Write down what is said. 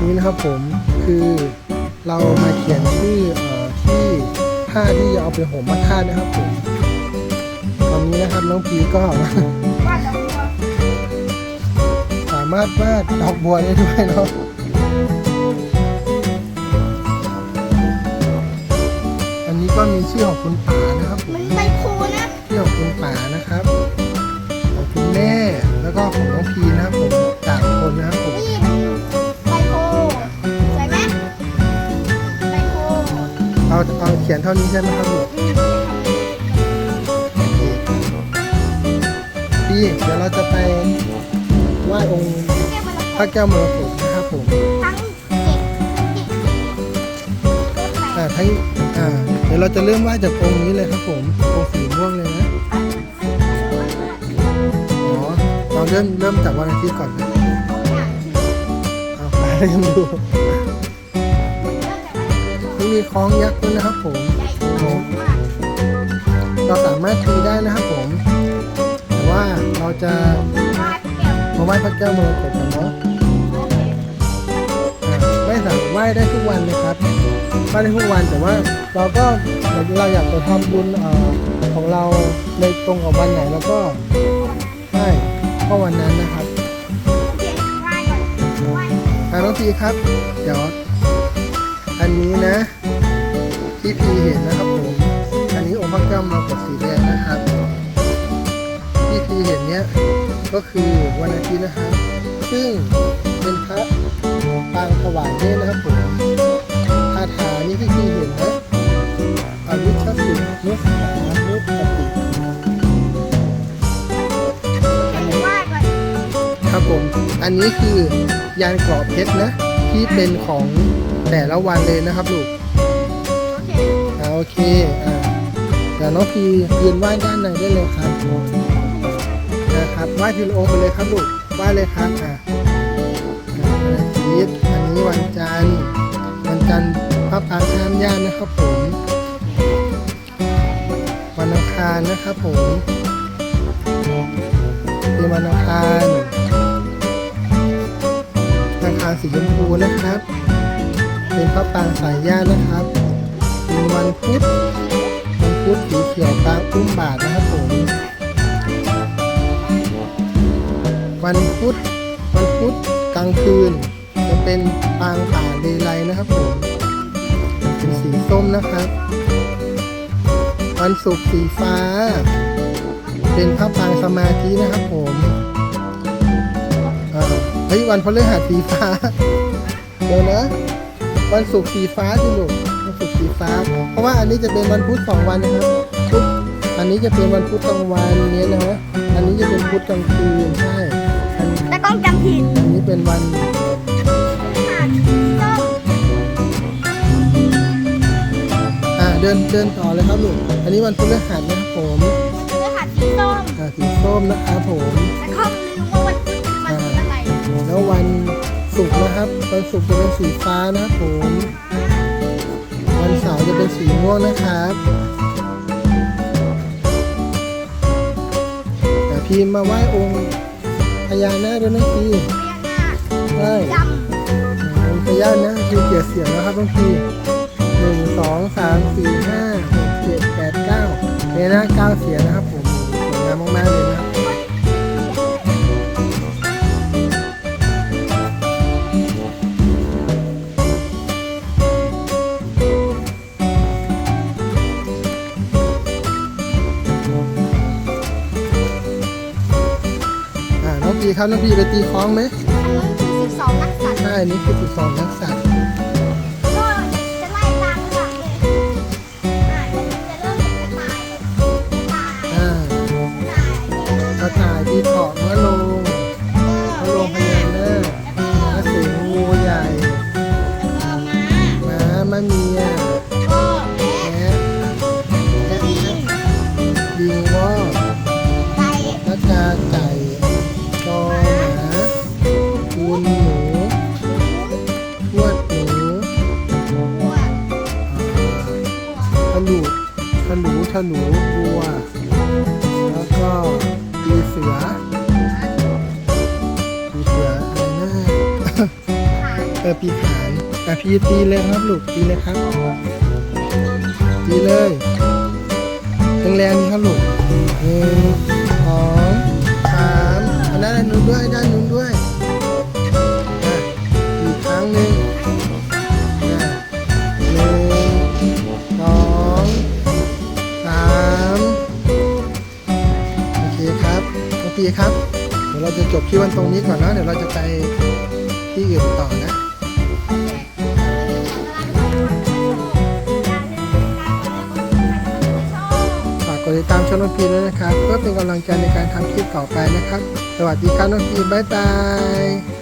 นี่นะครับผมคือเรามาเขียนชื่อเอ่อที่ผ้าที่จะเอาไปห่มพระธาตุนะครับผมตอนนี้นะครับน้องพีก็วาดดอกบัวสามารถวาดดอกบัวได้ด้วยเนาะอันนี้ก็มีชื่อของคุณป๋านะครับผมมันใบโพนะชื่อของคุณป๋านะครับของคุณแม่แล้วก็ของน้องพีนะครับผมสามคนนะครับผม เอาเอาเขียนเท่านี้ใช่ไหมครับลูกพี่เดี๋ยวเราจะไปไหว้องค์พระแก้วมรกตนะครับผมทั้งเจ็ดอ่าทั้งอ่าเดี๋ยวเราจะเริ่มไหว้จากองค์นี้เลยครับผมองค์สีม่วงเลยนะอ๋อเราเริ่มเริ่มจากวันอาทิตย์ก่อนนะเอาไปเริ่มดู นี่มีคล้องยักษ์ด้วยนะครับผมเราสามารถตีได้นะครับผมแต่ว่าเราจะมาไหว้พระแก้วมรกตกันเนาะอ่าไม่สามารถไหว้ได้ทุกวันเลยครับไหว้ได้ทุกวันแต่ว่าเราก็เราอยากจะทำบุญเอ่อของเราในตรงกับวันไหนเราก็ได้ก็วันนั้นนะครับอ่าน้องพีครับ เดี๋ยวอั นี้นะ ที่พีเห็นนะครับผมอันนี้องค์พระแก้วมรกตสีแดงนะครับ ที่พีเห็นเนี้ยก็คือวันอาทิตย์นะครับ ซึ่งเป็นพระปางถวายเนตรนะครับผมคาถานี่ที่พี่เห็นนะอวิชชสุนุสสานุปติครับผม อันนี้คือยานกรอบเพชรนะ ที่เป็นของ แต่ละวันเลยนะครับลูกอ่าโอเคอ่าเดี๋ยวน้องพียืนไหว้ด้านในได้เลยครับนะครับไหว้ทีละองค์ไปเลยครับลูกไหว้เลยครับอ่าวันอาทิตย์อันนี้วันจันทร์วันจันทร์พระปรางห้ามญาตินะครับผมวันอังคารนะครับผมเป็นวันอังคารอังคารสีชมพูนะครับ เป็นพระปางสายญาตินะครับเป็นวันพุธวันพุธสีเขียวปางอุ้มบาทนะครับผมวันพุธวันพุธกลางคืน จะเป็นปางป่าเลไลนะครับผมเป็นสีส้มนะครับ วันศุกร์สีฟ้า เป็นพระปางสมาธินะครับผมเฮ้ยวันพฤหัสสีฟ้าเดี๋ยวนะ วันศุกร์สีฟ้าสิลูกวันศุกร์สีฟ้า เพราะว่าอันนี้จะเป็นวันพุธสองวันนะครับพุธอันนี้จะเป็นวันพุธกลางวันเนี้ยนะ อันนี้จะเป็นพุธกลางคืนใช่อันแล้วกล้องจำผิดอันนี้เป็นวันขาดส้มอ่าเดินเดินต่อเลยครับลูก อันนี้วันพฤหัสนะครับผมมันคือขาดสีส้มอ่าสีส้มนะครับผมแต่เขาลืมว่าวันพุธมันคืออะไรแล้ววัน ศุกร์นะครับวันศุกร์จะเป็นสีฟ้านะครับผมวันเสาร์จะเป็นสีม่วงนะครับแต่พีมมาไหว้องค์พญานาคด้วยนะพีใช่องค์พญานาคคือเกียรเสียงนะครับน้องพีหนึ่งสองสามสี่ห้าหกเจ็ดแปดเก้าพญานาคเก้าเสียงนะครับผม อ่าน้องพีครับน้องพีไปตีคล้องไหมำอันนั้นคือสิบสองนักสัตว์ ใช่อันนี้คือสิบสองนักสัตว์ นูขนูบัว แล้วก็ปีเสือปีเสืออะไรนะขาไปอปีขานอะพี่ตีเลยครับลูกตีเลยครับตีเลยแรงมีครับลูกหนึ่งสองสามอันนั้นอันนู้นด้วยด้านนู้นด้วย ปีครับ เดี๋ยวเราจะจบคลิปวันตรงนี้ก่อนนะเดี๋ยวเราจะไปที่อื่นต่อนะฝากกดติดตามช่องน้องพีด้วยนะครับเพื่อเป็นกำลังใจในการทำคลิปต่อไปนะครับ สวัสดีครับน้องพีบ๊ายบาย